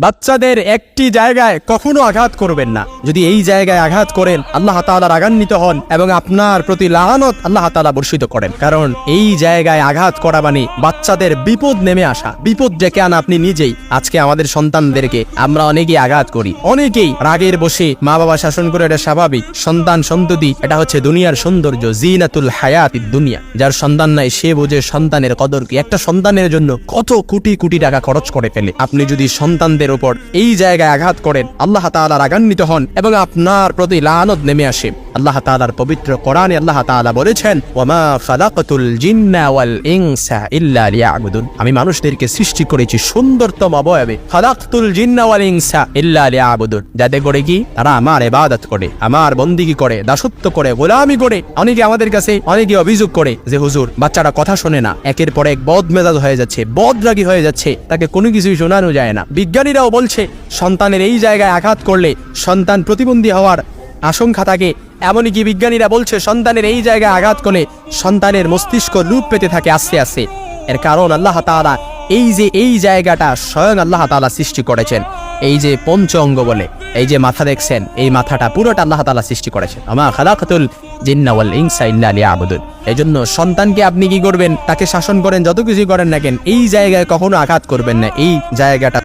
বাচ্চাদের একটি জায়গায় কখনো আঘাত করবেন না। যদি এই জায়গায় আঘাত করেন, আল্লাহ তাআলা রাগান্বিত হন এবং আপনার প্রতি লাগানত আল্লাহ তাআলা বর্ষিত করেন। কারণ এই জায়গায় আঘাত করা মানে বাচ্চাদের বিপদ নেমে আসা। বিপদ ডেকে আনা আপনি নিজেই। আজকে আমাদের সন্তানদেরকে আমরা অনেকেই আঘাত করি। অনেকেই রাগের বসে মা বাবা শাসন করে এটা স্বাভাবিক। সন্তান সন্ততি, এটা হচ্ছে দুনিয়ার সৌন্দর্য, জিনাতুল হায়াত দুনিয়া। যার সন্তান নাই, সে বোঝে সন্তানের কদর কি। একটা সন্তানের জন্য কত কোটি কোটি টাকা খরচ করে ফেলে। আপনি যদি সন্তানদের উপর এই জায়গায় আঘাত করেন। আল্লাহ তালা রাগান্বিত হন এবং আপনার প্রতি লানত নেমে আসে। আল্লাহ তাআলার পবিত্র কোরআনে আল্লাহ তাআলা বলেছেন লিয়াবুদুন। আমি মানুষদেরকে সৃষ্টি করেছি সুন্দরতম অবয়বে ফালাকতুল জিন্না ওয়াল ইনসা ইল্লা লিয়াবুদুন। যাতে করে কি? তারা আমার এবাদত করে, আমার বন্দিগি করে, দাসত্ব করে, গোলামি করে, অনেকে আমাদের কাছে অনেকে অভিযোগ করে যে, হুজুর, বাচ্চারা কথা শোনে না। একের পর এক বদ মেজাজ হয়ে যাচ্ছে বদরাগী হয়ে যাচ্ছে, তাকে কোনো কিছুই শোনানো যায় না। বিজ্ঞানীরাও বলছে, সন্তানের এই জায়গায় আঘাত করলে সন্তান প্রতিবন্ধী হওয়ার আশঙ্কা থাকে এমনকি বিজ্ঞানীরা বলছে, সন্তানের এই জায়গায় আঘাত করলে সন্তানের মস্তিষ্ক লুপ পেতে থাকে আস্তে আস্তে। এর কারণ আল্লাহ তাআলা এই যে এই জায়গাটা স্বয়ং আল্লাহ তাআলা সৃষ্টি করেছেন। এই যে পঞ্চ অঙ্গ বলে, এই যে মাথা দেখছেন, এই মাথাটা পুরোটা আল্লাহ তাআলা সৃষ্টি করেছেন। আমা খালাকাতুল জিন্না ওয়াল ইনসা ইল্লা লিয়াবুদুন। এজন্য সন্তানকে আপনি কি করবেন? তাকে শাসন করেন, যত কিছু করেন না কেন, এই জায়গায় কখনো আঘাত করবেন না। এই জায়গাটা